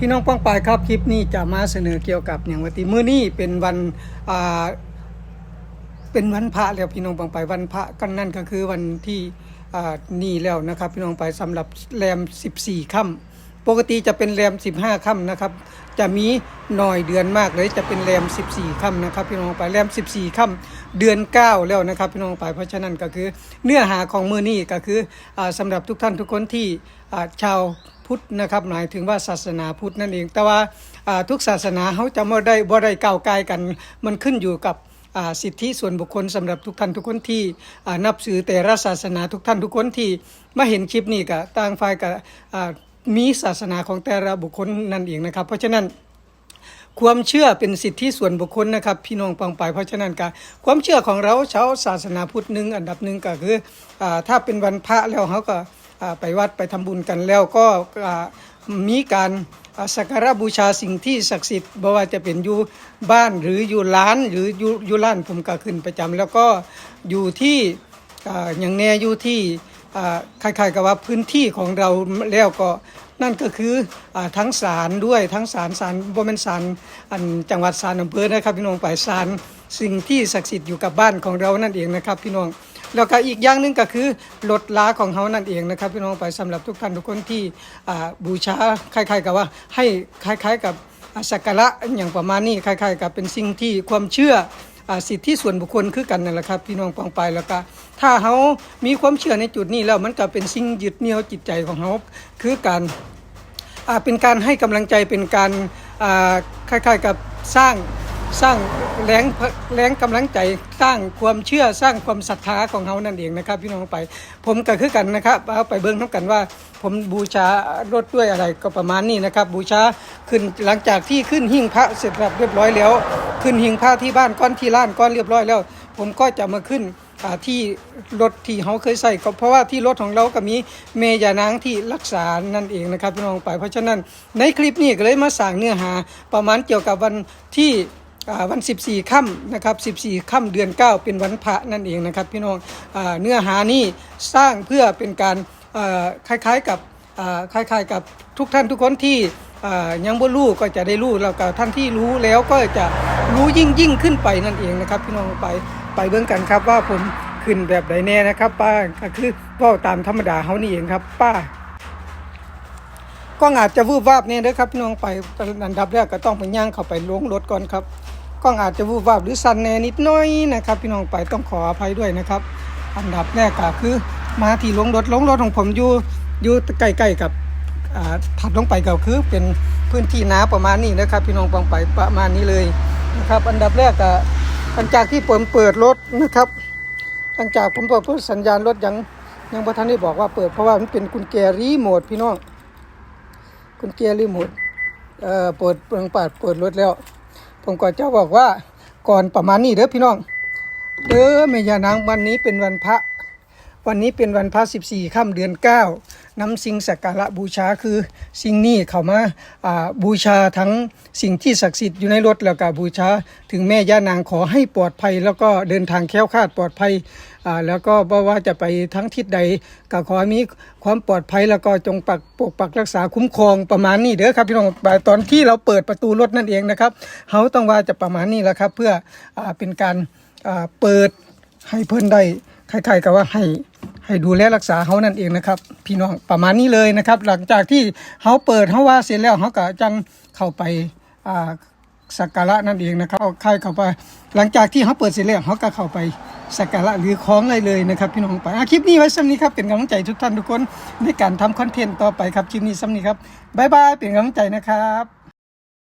พี่น้องป้องปายครับคลิปนี้จะมาเสนอเกี่ยวกับอย่างวันที่มื้อนี้เป็นวันอ่าเป็นวันพระแล้วพี่น้องป้องปายวันพระก็นั่นก็คือวันที่อ่านี่แล้วนะครับ พี่น้องไปสำหรับแรม 14 ค่ำ ปกติจะเป็นแรม 15ค่ำนะครับ จะมีหน่อยเดือนมากเลยจะเป็นแรม 14ค่ำนะครับพี่น้องไปแรม 14ค่ำเดือน 9 แล้วนะครับพี่น้องไปเพราะฉะนั้นก็คือเนื้อหาของมือนี้ก็คืออาสำหรับทุกท่านทุกคนที่ชาวพุทธนะครับหมายถึงว่าศาสนาพุทธนั่นเอง แต่ว่าทุกศาสนาเขาจะไม่ได้บ่ได้ก้าวไกลกัน มันขึ้นอยู่กับสิทธิส่วนบุคคลสำหรับทุกท่านทุกคนที่นับถือแต่ละศาสนาทุกท่านทุกคนที่มาเห็นคลิปนี้ก็ต่างฝ่ายก็อ่า มีศาสนาของแต่ละบุคคลนั่นเองนะครับ เพราะฉะนั้นความเชื่อเป็นสิทธิส่วนบุคคลนะครับ พี่น้องปังไป เพราะฉะนั้นก็ความเชื่อของเราชาวศาสนาพุทธหนึ่งอันดับหนึ่งก็คืออถ้าเป็นวันพระแล้วเขาก็ไปวัดไปทำบุญกันแล้วก็มีการสักการะบูชาสิ่งที่ศักดิ์สิทธิ์บ่ว่าจะเป็นอยู่บ้านหรืออยู่ร้านหรืออยู่อยู่ร้านผมก็ขึ้นประจำแล้วก็อยู่ที่อย่างแน่อยู่ที่ คล้ายๆกับว่าพื้นที่ของเราแล้วก็นั่นก็คืออทั้งศาลด้วยทั้งศาลศาลบ่แม่นศาลอันจังหวัดศาลอำเภอนะครับพี่น้องไปศาลสิ่งที่ศักดิ์สิทธิ์อยู่กับบ้านของเรานั่นเองนะครับพี่น้องแล้วก็อีกอย่างหนึงก็คือรถล้าของเขานั่นเองนะครับพี่น้องไปสำหรับทุกท่านทุกคนที่บูชาคล้ายๆกับว่าให้คล้ายๆกับสักการะอย่างประมาณนี้คล้ายๆ กับเป็นสิ่งที่ความเชื่อ สิทธิส่วนบุคคลคือกันนั่นแหละครับพี่น้องปองไปแล้วก็ถ้าเขามีความเชื่อในจุดนี้แล้วมันก็เป็นสิ่งยึดเหนี่ยวจิตใจของเขาคือการอ่าเป็นการให้กำลังใจเป็นการอ่าคล้ายๆกับสร้างสร้างแรงแรงกำลังใจสร้างความเชื่อสร้างความศรัทธาของเขานั่นเองนะครับ พี่น้องไป ผมก็คือกันนะครับเอาไปเบิ้งน้ำกันว่า ผมบูชารถด้วยอะไรก็ประมาณนี้นะครับ บูชาขึ้นหลังจากที่ขึ้นหิ้งพระเสร็จเรียบร้อยแล้ว ขึ้นหิงพระที่บ้านก้อนที่ล้านก้อนเรียบร้อยแล้วผมก็จะมาขึ้นที่รถที่เขาเคยใส่ก็เพราะว่าที่รถของเราก็มีเมยานางที่รักษานั่นเองนะครับพี่น้องไป เพราะฉะนั้นในคลิปนี้ก็เลยมาสั่งเนื้อหา ประมาณเกี่ยวกับวันที่วัน 14ค่ำนะครับ 14ค่ำเดือน 9 เป็นวันพระนั่นเองนะครับพี่น้องอเนื้อหานี้สร้างเพื่อเป็นการคล้ายๆกับคล้ายๆกับทุกท่านทุกคนที่ยังบ่รู้ก็จะได้รู้แล้วก็ท่านที่รู้แล้วก็จะ รู้ยิ่งยิ่งขึ้นไปนั่นเองนะครับ พี่น้องไปไปเบิ่งกันครับว่าผมขึ้นแบบใดแน่นะครับ ป้าก็คือก็ตามธรรมดาเขานี่เองครับ ป้ากล้อาจจะวูบวาบเนี่ยเด้อครับพี่น้องไปอันดับแรกก็ต้องไปย่างเข้าไปล้วงรถก่อนครับกล้อาจจะวูบวาบหรือสั่นแน่นิดน้อยนะครับ พี่น้องไปต้องขออภัยด้วยนะครับ อันดับแรกก็คือมาที่ล้วงรถล้วงรถของผมอยู่อยู่ใกล้ๆกับถัดลงไปก็คือเป็นพื้นที่น้าประมาณนี้นะครับ พี่น้องปองไปประมาณนี้เลย นะครับ อันดับแรกอะหลังจากที่ผมเปิดรถนะครับ หลังจากผมเปิดพื่อสัญญาณรถยังยังพระท่านได้บอกว่าเปิดเพราะว่ามันเป็นกุญแจรีโมทพี่น้องคุณเกียร์รีโมทเอ่อเปิดเปิดปาดเปิดรถแล้ว ผมก็จะบอกว่าก่อนประมาณนี้เด้อพี่น้องเด้อแม่ยานางวันนี้เป็นวันพระ วันนี้เป็นวันพระ14ค่ำเดือน9นำสิ่งสักการะบูชาคือสิ่งนี้เข้ามาบูชาทั้งสิ่งที่ศักดิ์สิทธิ์อยู่ในรถแล้วก็บูชา ถึงแม่ย่านางขอให้ปลอดภัย แล้วก็เดินทางแคล้วคลาดปลอดภัยแล้วก็บ่ว่าจะไปทั้งทิศใดก็ขอให้มีความปลอดภัยแล้วก็จงปักปกปักรักษาคุ้มครองประมาณนี้เด้อครับพี่น้องตอนที่เราเปิดประตูรถนั่นเองนะครับเขาต้องว่าจะประมาณนี้แหละครับ เพื่ออเป็นการเปิดให้เพิ่นได้ คล้ายๆกับว่าให้ให้ดูแลรักษาเขานั่นเองนะครับ พี่น้องประมาณนี้เลยนะครับ หลังจากที่เขาเปิดเขาว่าเสร็จแล้วเขาก็จังเข้าไปอ่าสักการะนั่นเองนะครับเอาค่ายเข้าไป หลังจากที่เขาเปิดเสร็จแล้วเขาก็เข้าไปสักการะหรือคล้องอะไรเลยนะครับพี่น้องไปอะคลิปนี้ไว้ซ้ำนี้ครับเป็นกำลังใจทุกท่านทุกคนในการทำคอนเทนต์ต่อไปครับคลิปนี้ซ้ำนี้ครับบ๊ายบายเป็นกำลังใจนะครับ